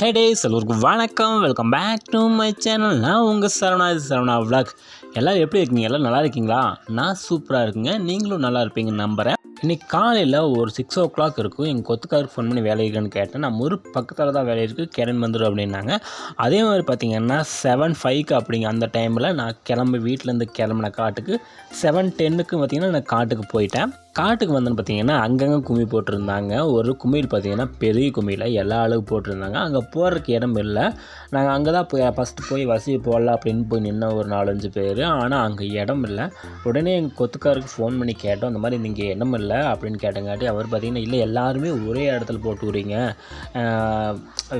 ஹே டேஸ் எல்லோருக்கும் வணக்கம். Welcome back to my channel நான் உங்கள் சரவணா இது சரவணா விளாக் எல்லோரும் எப்படி இருக்கீங்க? எல்லாம் நல்லா இருக்கீங்களா? நான் சூப்பராக இருக்குங்க. நீங்களும் நல்லா இருப்பீங்க நம்புகிறேன் இன்றைக்கி காலையில் ஒரு சிக்ஸ் ஓ கிளாக் இருக்கும். எங்கள் கொத்துக்காருக்கு ஃபோன் பண்ணி வேலை இருக்குன்னு கேட்டேன். நான் ஒரு பக்கத்தில் தான் வேலை இருக்குது கிளம்பி வந்துடும் அப்படின்னாங்க. அதே மாதிரி பார்த்திங்கன்னா செவன் ஃபைவ்க்கு அப்படிங்க அந்த டைமில் நான் கிளம்பி வீட்டிலேருந்து கிளம்புன காட்டுக்கு செவன் டென்னுக்கு பார்த்திங்கன்னா நான் காட்டுக்கு போயிட்டேன். காட்டுக்கு வந்தேன்னு பார்த்தீங்கன்னா அங்கங்கே கும்மி போட்டிருந்தாங்க. ஒரு கும்மியில் பார்த்தீங்கன்னா பெரிய கும்மியில் எல்லா அளவு போட்டிருந்தாங்க. அங்கே போகிறதுக்கு இடம் இல்லை. நாங்கள் அங்கே தான் போய் ஃபஸ்ட்டு போய் வசதி போடலாம் அப்படின்னு போய் நின்ன ஒரு நாலஞ்சு பேர். ஆனால் அங்கே இடம் இல்லை. உடனே எங்கள் கொத்துக்காருக்கு ஃபோன் பண்ணி கேட்டோம் அந்த மாதிரி இங்கே இடம் இல்லை அப்படின்னு கேட்டங்காட்டி அவர் பார்த்தீங்கன்னா இல்லை எல்லாருமே ஒரே இடத்துல போட்டு விடுறீங்க.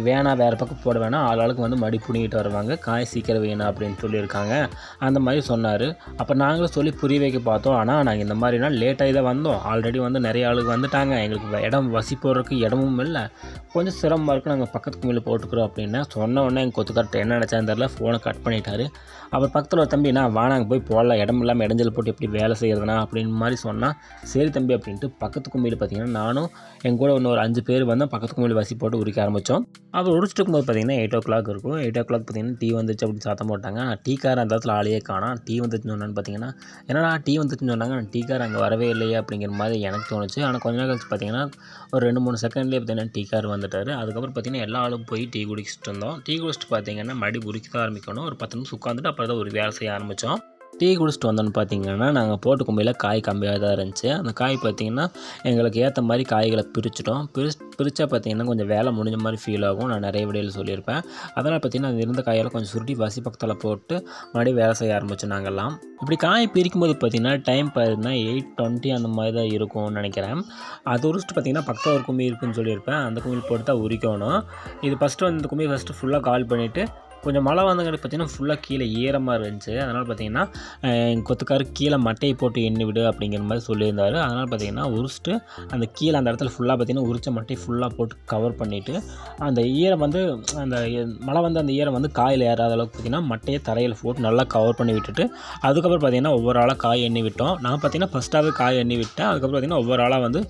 வேணாம் வேறு பக்கம் போட வேணாம். ஆள் ஆளுக்கு வந்து மடி பிடிங்கிட்டு வருவாங்க. காய் சீக்கிரம் வேணும் அப்படின்னு சொல்லியிருக்காங்க. அந்த மாதிரி சொன்னார். அப்போ நாங்களும் சொல்லி புரிய வைக்க பார்த்தோம். ஆனால் நாங்கள் இந்த மாதிரினா லேட்டாகி தான் வந்தோம். ஆல்ரெடி வந்து நிறைய ஆளுக்கு வந்துட்டாங்க. எங்களுக்கு இடம் வசி போடுறதுக்கு இடமும் இல்லை. கொஞ்சம் சிரமமாக இருக்குது நாங்கள் பக்கத்துக்கு மேலே போட்டுக்கிறோம் அப்படின்னா சொன்ன உடனே எங்கள் கொத்துக்கார்ட்ட என்ன நினச்சான்னு தெரில ஃபோனை கட் பண்ணிட்டாரு. அப்புறம் பக்கத்தில் ஒரு தம்பி நான் வானாங்க போய் போடலாம். இடம் இல்லாமல் இடைஞ்சல் போட்டு எப்படி வேலை செய்கிறதுனா அப்படின்னு மாதிரி சொன்னால் சரி தம்பி அப்படின்ட்டு பக்கத்து கும்பியில் பார்த்தீங்கன்னா நானும் எங்கள் கூட இன்னொரு அஞ்சு பேர் வந்தால் பக்கத்து கும்பியில் வசி போட்டு உரிக்க ஆரம்பித்தோம் அப்புறம் உரிச்சிட்டு இருக்கும்போது பார்த்தீங்கன்னா எயிட் ஓ கிளாக் இருக்கும். எயிட் ஓ கிளாக் பார்த்தீங்கன்னா டீ வந்துச்சு அப்படின்னு சத்தம் போட்டாங்க. ஆனால் டீ கார் அந்த இடத்துல ஆளையே காணும். டீ வந்துச்சுன்னு சொன்னான்னு பார்த்தீங்கன்னா என்னடா டீ வந்துச்சுன்னு சொன்னாங்க. ஆனால் அங்கே வரவே இல்லையே அப்படிங்கிற மாதிரி எனக்கு தோணுச்சு. ஆனால் கொஞ்ச நேரம் கழிச்சு பார்த்தீங்கன்னா ஒரு ரெண்டு மூணு செகண்ட்லேயே பார்த்தீங்கன்னா டீ கார் வந்துட்டார். அதுக்கப்புறம் பார்த்தீங்கன்னா எல்லா ஆளும் போய் டீ குடிச்சிட்டு இருந்தோம். டீ குடிச்சிட்டு பார்த்தீங்கன்னா மடி குடிக்க ஆரம்பிக்கணும். ஒரு பத்து நிமிஷம் உட்காந்துட்டு அப்புறம் தான் ஒரு வேலை செய்ய ஆரம்பித்தோம் டீ குடிச்சிட்டு வந்தோன்னு பார்த்தீங்கன்னா நாங்கள் போட்டு கும்பையில் காய் கம்மியாக தான் இருந்துச்சு. அந்த காய் பார்த்தீங்கன்னா எங்களுக்கு ஏற்ற மாதிரி காய்களை பிரிச்சிட்டோம். பிரி பிரித்தா பார்த்தீங்கன்னா கொஞ்சம் வேலை முடிஞ்ச மாதிரி ஃபீல் ஆகும். நான் நிறைய விடையில் சொல்லியிருப்பேன். அதனால் பார்த்தீங்கன்னா அது இருந்த காயெல்லாம் கொஞ்சம் சுருட்டி வசி பக்கத்தில் போட்டு மறுபடியும் வேலை செய்ய ஆரம்பித்தோம் நாங்கள்லாம் இப்படி காய் பிரிக்கும் போது பார்த்தீங்கன்னா டைம் பார்த்தீங்கன்னா எயிட் டுவெண்ட்டி அந்த மாதிரி தான் இருக்கும்னு நினைக்கிறேன். அது உரிச்சிட்டு பார்த்தீங்கன்னா பக்கத்தில் ஒரு கும்மி இருக்குன்னு சொல்லியிருப்பேன். அந்த கும்மியில் போட்டு தான் உரிக்கணும். இது ஃபஸ்ட்டு வந்து இந்த கும்மி ஃபஸ்ட்டு ஃபுல்லாக கால் பண்ணிவிட்டு கொஞ்சம் மழை வந்தங்காட்டி பார்த்தீங்கன்னா ஃபுல்லாக கீழே ஈரமாக இருந்துச்சு. அதனால் பார்த்தீங்கன்னா எங்கள் கொத்துக்காரு கீழே மட்டையை போட்டு எண்ணி விடு அப்படிங்கிற மாதிரி சொல்லியிருந்தார். அதனால் பார்த்தீங்கன்னா உரிச்சிட்டு அந்த கீழே அந்த இடத்துல ஃபுல்லாக பார்த்தீங்கன்னா உரிச்ச மட்டையை ஃபுல்லாக போட்டு கவர் பண்ணிவிட்டு அந்த ஈரம் வந்து அந்த மழை வந்து அந்த ஈரம் வந்து காயில் ஏறாத அளவுக்கு பார்த்தீங்கன்னா மட்டையை தரையில் போட்டு நல்லா கவர் பண்ணி விட்டுட்டு அதுக்கப்புறம் பார்த்தீங்கன்னா ஒவ்வொரு ஆளாக காய் எண்ணி விட்டோம். நான் பார்த்தீங்கன்னா ஃபஸ்ட்டாகவே காய் எண்ணி விட்டேன் அதுக்கப்புறம் பார்த்தீங்கன்னா ஒவ்வொரு ஆளாக வந்து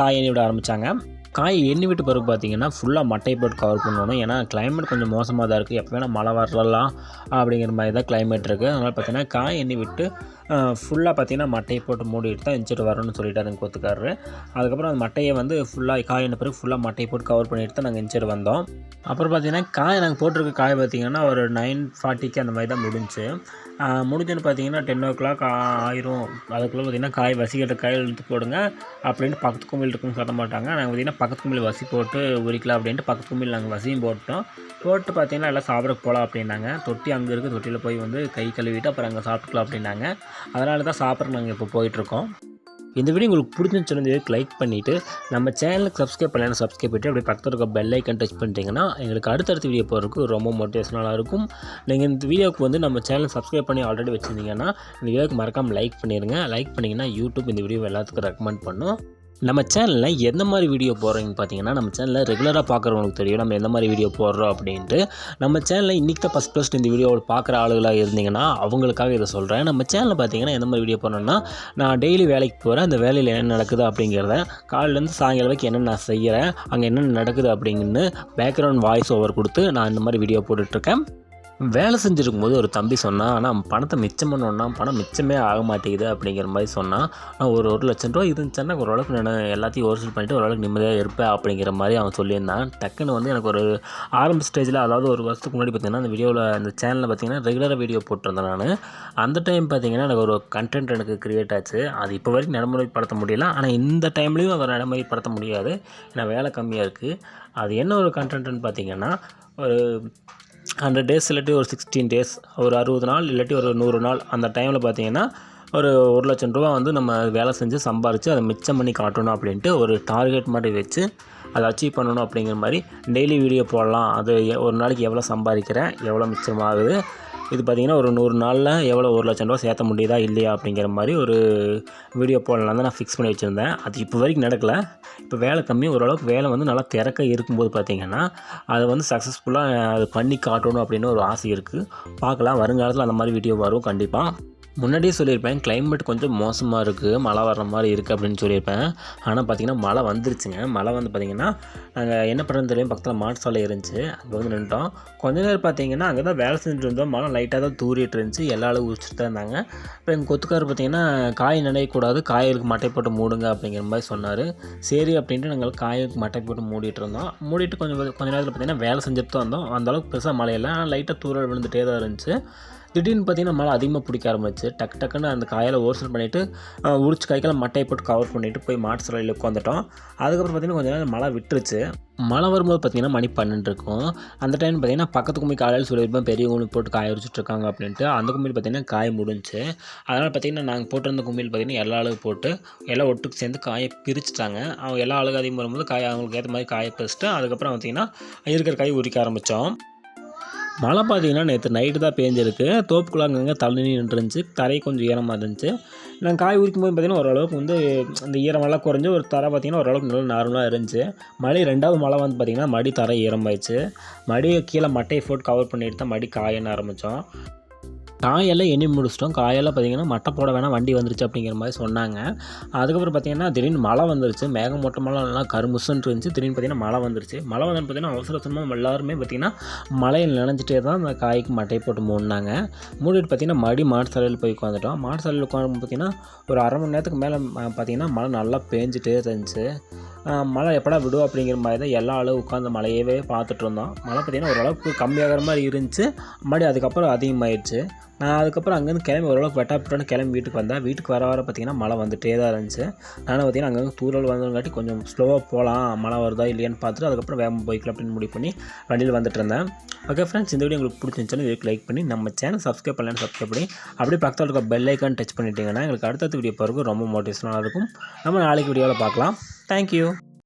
காய் எண்ணி விட ஆரம்பித்தாங்க காய் எண்ணி விட்டு பிறகு பார்த்தீங்கன்னா ஃபுல்லாக மட்டை போட்டு கவர் பண்ணணும். ஏன்னா கிளைமேட் கொஞ்சம் மோசமாக தான் இருக்குது எப்போ வேணால் மழை வரலாம் அப்படிங்கிற மாதிரி தான் கிளைமேட் இருக்குது அதனால் பார்த்தீங்கன்னா காய் எண்ணி விட்டு ஃபுல்லாக பார்த்தீங்கன்னா மட்டையை போட்டு மூடிட்டு தான் எஞ்சிட்டு வரணும்னு சொல்லிட்டு அதுங்க கொத்துக்காரு. அதுக்கப்புறம் அந்த மட்டையை வந்து ஃபுல்லாக காய் எண்ண பிறகு ஃபுல்லாக மட்டையை போட்டு கவர் பண்ணிட்டு தான் நாங்கள் எஞ்சிட்டு வந்தோம். அப்புறம் பார்த்தீங்கன்னா காய் நாங்கள் போட்டிருக்க காய் பார்த்தீங்கன்னா ஒரு நைன் ஃபார்ட்டிக்கு அந்த மாதிரி தான் முடிஞ்சு. முடிஞ்சுன்னு பார்த்தீங்கன்னா டென் ஓ கிளாக் ஆயிரும். அதுக்குள்ளே பார்த்தீங்கன்னா காய் வசிக்கிற காய் இழுத்து போடுங்க அப்படின்ட்டு பக்கத்து வீட்டுக்கும் இருக்குன்னு சொல்ல மாட்டாங்க. நாங்கள் பார்த்தீங்கன்னா பக்கத்து கும்பில் வசி போட்டு உரிக்கலாம் அப்படின்ட்டு பக்கத்து கும்பில் நாங்கள் வசியும் போட்டோம். போட்டு பார்த்தீங்கன்னா எல்லாம் சாப்பிட போகலாம் அப்படின்னாங்க. தொட்டி அங்கே இருக்குது தொட்டியில் போய் வந்து கை கழுவிட்டு அப்புறம் அங்கே சாப்பிட்டுக்கலாம் அப்படின்னாங்க. அதனால தான் சாப்பிட்ற நாங்கள் இப்போ போயிட்டுருக்கோம். இந்த வீடியோ உங்களுக்கு பிடிச்சிருந்துச்சு லைக் பண்ணிவிட்டு நம்ம சேனலுக்கு சப்ஸ்கிரைப் பண்ணலாம் சப்ஸ்கிரைப் பண்ணிட்டு அப்படியே பக்கத்தில் இருக்க பெல் ஐக்கன் டச் பண்ணிட்டீங்கன்னா எங்களுக்கு அடுத்தடுத்த வீடியோ போகிறதுக்கு ரொம்ப மோட்டிவேஷனலாக இருக்கும். நீங்கள் இந்த வீடியோவுக்கு வந்து நம்ம சேனல் சப்ஸ்கிரைப் பண்ணி ஆல்ரெடி வச்சுருந்தீங்கன்னா இந்த வீடியோக்கு மறக்காமல் லைக் பண்ணிடுங்க லைக் பண்ணிங்கன்னா யூடியூப் இந்த வீடியோ எல்லாத்துக்கும் ரெக்கமெண்ட் பண்ணும். நம்ம சேனலில் எந்த மாதிரி வீடியோ போடுறீங்கன்னு பார்த்தீங்கன்னா நம்ம சேனலில் ரெகுலராக பார்க்குறவங்களுக்கு தெரியும். நம்ம எந்த மாதிரி வீடியோ போடுறோம் அப்படின்ட்டு. நம்ம சேனலில் இன்றைக்கி தான் ஃபஸ்ட் ஃபஸ்ட் இந்த வீடியோவில் பார்க்குற ஆளுகளாக இருந்தீங்கன்னா அவங்களுக்காக இதை சொல்கிறேன் நம்ம சேனலில் பார்த்தீங்கன்னா எந்த மாதிரி வீடியோ போடணும்னா நான் டெய்லி வேலைக்கு போகிறேன் அந்த வேலையில் என்ன நடக்குது அப்படிங்கிறத காலையிலேருந்து சாயங்காலம் வரைக்கும் என்னென்ன நான் செய்கிறேன் அங்கே என்னென்ன நடக்குது அப்படிங்கன்னு பேக்ரவுண்ட் வாய்ஸ் ஓவர் கொடுத்து நான் இந்த மாதிரி வீடியோ போட்டுட்ருக்கேன் வேலை செஞ்சுருக்கும் போது ஒரு தம்பி சொன்னான் ஆனால் பணத்தை மிச்சம் பண்ணோன்னா பணம் மிச்சமே ஆக மாட்டேங்குது அப்படிங்கிற மாதிரி சொன்னான் நான் ஒரு ஒரு லட்சம் ரூபா இருந்துச்சுன்னா ஓரளவுக்கு நான் எல்லாத்தையும் ஒரிசல் பண்ணிவிட்டு ஓரளவுக்கு நிம்மதியாக இருப்பேன் அப்படிங்கிற மாதிரி அவன் சொல்லியிருந்தான். டக்குன்னு வந்து எனக்கு ஒரு ஆரம்ப ஸ்டேஜில் அதாவது ஒரு வருஷத்துக்கு முன்னாடி பார்த்தீங்கன்னா அந்த வீடியோவில் அந்த சேனலில் பார்த்தீங்கன்னா ரெகுலராக வீடியோ போட்டிருந்தேன் நான். அந்த டைம் பார்த்தீங்கன்னா எனக்கு ஒரு கண்டென்ட் எனக்கு க்ரியேட் ஆச்சு. அது இப்போ வரைக்கும் நடைமுறைப்படுத்த முடியல. ஆனால் இந்த டைம்லேயும் அதை நடைமுறைப்படுத்த முடியாது. ஏன்னா வேலை கம்மியாக இருக்குது அது என்ன ஒரு கண்டென்ட்னு பார்த்தீங்கன்னா ஒரு ஹண்ட்ரட் டேஸ் இல்லாட்டி ஒரு சிக்ஸ்டீன் டேஸ் ஒரு அறுபது நாள் இல்லாட்டி ஒரு நூறு நாள் அந்த டைமில் பார்த்தீங்கன்னா ஒரு ஒரு லட்சம் ரூபா வந்து நம்ம வேலை செஞ்சு சம்பாரித்து அதை மிச்சம் பண்ணி காட்டணும் அப்படின்ட்டு ஒரு டார்கெட் மாதிரி வச்சு அதை அச்சீவ் பண்ணணும் அப்படிங்கிற மாதிரி டெய்லி வீடியோ போடலாம். அது எ- ஒரு நாளைக்கு எவ்வளோ சம்பாதிக்கிறேன் எவ்வளோ மிச்சமாகுது இது பார்த்திங்கன்னா ஒரு நூறு நாளில் எவ்வளோ ஒரு லட்சம் ரூபா சேர்த்த முடியுதா இல்லையா அப்படிங்கிற மாதிரி ஒரு வீடியோ போடலாம் தான் நான் ஃபிக்ஸ் பண்ணி வச்சுருந்தேன். அது இப்போ வரைக்கும் நடக்கலை. இப்போ வேலை கம்மி ஓரளவுக்கு வேலை வந்து நல்லா திறக்க இருக்கும்போது பார்த்திங்கன்னா அதை வந்து சக்ஸஸ்ஃபுல்லாக அது பண்ணி காட்டணும் அப்படின்னு ஒரு ஆசை இருக்குது பார்க்கலாம். வருங்காலத்தில் அந்த மாதிரி வீடியோ வரும் கண்டிப்பாக முன்னாடியே சொல்லியிருப்பேன் கிளைமேட் கொஞ்சம் மோசமாக இருக்குது மழை வர்ற மாதிரி இருக்குது அப்படின்னு சொல்லியிருப்பேன். ஆனால் பார்த்திங்கன்னா மழை வந்துருச்சுங்க. மழை வந்து பார்த்திங்கன்னா நாங்கள் என்ன பண்ணுறது தெரியும் பக்கத்தில் மாட்டு சாலை இருந்துச்சு அங்கே வந்து நின்றுட்டோம் கொஞ்ச நேரம் பார்த்தீங்கன்னா அங்கே தான் வேலை செஞ்சுட்டு இருந்தோம். மழை லைட்டாக தான் தூரிட்டு இருந்துச்சு எல்லா அளவு உச்சிட்டு தான் இருந்தாங்க. இப்போ எங்கள் கொத்துக்காரர் பார்த்தீங்கன்னா காய் நினைக்கக்கூடாது காய்களுக்கு மட்டை போட்டு மூடுங்க அப்படிங்கிற மாதிரி சொன்னார். சரி அப்படின்ட்டு நாங்கள் காய்களுக்கு மட்டை போட்டு மூடிட்டு இருந்தோம். மூடிட்டு கொஞ்சம் கொஞ்ச நேரத்தில் பார்த்தீங்கன்னா வேலை செஞ்சுட்டு தான் இருந்தோம் அந்தளவுக்கு பெருசாக மழையில்லை ஆனால் லைட்டாக தூரல் விழுந்துகிட்டே தான் இருந்துச்சு. திடீர்னு பார்த்தீங்கன்னா மழை அதிகமாக பிடிக்க ஆரம்பிச்சு டக்கு டக்குன்னு அந்த காயில் ஓர்சல் பண்ணிவிட்டு உரிச்சு காய்க்கெல்லாம் மட்டையை போட்டு கவர் பண்ணிவிட்டு போய் மாட்டு சிலையில் உட்காந்துட்டோம் அதுக்கப்புறம் பார்த்தீங்கன்னா கொஞ்ச நேரம் மழை விட்டுருச்சு. மழை வரும்போது பார்த்தீங்கன்னா மணி பன்னெண்டு இருக்கும். அந்த டைம் பார்த்தீங்கன்னா பக்கத்து கும்பி காலையில் சொல்லியிருப்பேன் பெரிய கும்பி போட்டு காய வச்சுட்டு இருக்காங்க அப்படின்ட்டு. அந்த கும்மியில் பார்த்தீங்கன்னா காய் முடிஞ்சுச்சு. அதனால் பார்த்தீங்கன்னா நாங்கள் போட்டிருந்த கும்பியில் பார்த்தீங்கன்னா எல்லா அளவு போட்டு எல்லாம் ஒட்டுக்கு சேர்ந்து காயை பிரிச்சுட்டாங்க. அவங்க எல்லா அழகு அதிகமாக வரும்போது காய் அவங்களுக்கு ஏற்ற மாதிரி காயை பிரிச்சுட்டு அதுக்கப்புறம் பார்த்தீங்கன்னா இருக்கிற காய் உரிக்க ஆரம்பித்தோம் மழை பார்த்தீங்கன்னா நேற்று நைட்டு தான் பேஞ்சிருக்கு. தோப்புக்குள்ள அங்கங்கே தள்ளி நின்றுருந்துச்சு. தரை கொஞ்சம் ஈரமாக இருந்துச்சு. நாங்கள் காய் உரிக்கும் போது பார்த்தீங்கன்னா ஓரளவுக்கு வந்து அந்த ஈரமெல்லாம் குறைஞ்சி ஒரு தரை பார்த்தீங்கன்னா ஓரளவுக்கு நல்லா நார்மலாக இருந்துச்சு. மழை ரெண்டாவது மழை வந்து பார்த்திங்கன்னா மடி தரை ஈரமாயிடுச்சு. மடியை கீழே மட்டையை போட்டு கவர் பண்ணிட்டு தான் மடி காயன்னு ஆரம்பித்தோம் காயெல்லாம் எண்ணி முடிச்சிட்டோம். காயெல்லாம் பார்த்தீங்கன்னா மட்டை போட வேணாம் வண்டி வந்துருச்சு அப்படிங்கிற மாதிரி சொன்னாங்க. அதுக்கப்புறம் பார்த்தீங்கன்னா திடீர்னு மழை வந்துருச்சு. மேகம் மொட்டமெல்லாம் நல்லா கருமுசுன்னு இருந்துச்சு. திடீர்னு பார்த்தீங்கன்னா மழை வந்துருச்சு. மழை வந்து பார்த்தீங்கன்னா அவசர அவசரமாக எல்லாருமே பார்த்தீங்கன்னா மழையில் நினைஞ்சிட்டே தான் அந்த காய்க்கு மட்டையை போட்டு மூடினாங்க. மூடிட்டு பார்த்தீங்கன்னா மறுபடி மாட்டு சாலையில் போய் உட்காந்துட்டோம். மாட்டு சாலையில் உட்காந்து பார்த்தீங்கன்னா ஒரு அரை மணி நேரத்துக்கு மேலே பார்த்தீங்கன்னா மழை நல்லா பேஞ்சிட்டே இருந்துச்சு. மழை எப்படா விடும் அப்படிங்கிற மாதிரி தான் எல்லா அளவு உட்காந்து மழையவே பார்த்துட்டு இருந்தோம் மழை பார்த்தீங்கன்னா ஓரளவுக்கு கம்மியாகிற மாதிரி இருந்துச்சு. மறுபடியும் அதுக்கப்புறம் அதிகமாகிடுச்சு நான் அதுக்கப்புறம் அங்கேருந்து கிளம்பி ஓரளவுக்கு வெட்டாப்பிட்டான்னு கிளம்பி வீட்டுக்கு வந்தேன். வீட்டுக்கு வர வர பார்த்தீங்கன்னா மழை வந்துட்டே தான் இருந்துச்சு. நானும் பார்த்தீங்கன்னா அங்கங்கே தூரல் வந்தவங்காட்டி கொஞ்சம் ஸ்லோவாக போகலாம் மழை வருதா இல்லையான்னு பார்த்துட்டு அதுக்கப்புறம் வேகமாக போய்க்கலாம் அப்படின்னு முடிவு பண்ணி வண்டியில் வந்துட்டு இருந்தேன். ஓகே ஃப்ரெண்ட்ஸ் இந்த வீடியோ உங்களுக்கு பிடிச்சிருந்துச்சுன்னு இதுக்கு லைக் பண்ணி நம்ம சேனல் சப்ஸ்கிரைப் பண்ணலன்னு சப்ஸ்கிரைப் பண்ணி அப்படியே பக்கத்தில் இருக்க பெல் ஐக்கான் டச் பண்ணிட்டீங்கன்னா எங்களுக்கு அடுத்தடுத்த வீடியோ பிறகு ரொம்ப மோட்டிவேஷனாக இருக்கும். நம்ம நாளைக்கு வீடியோவில் பார்க்கலாம். Thank you.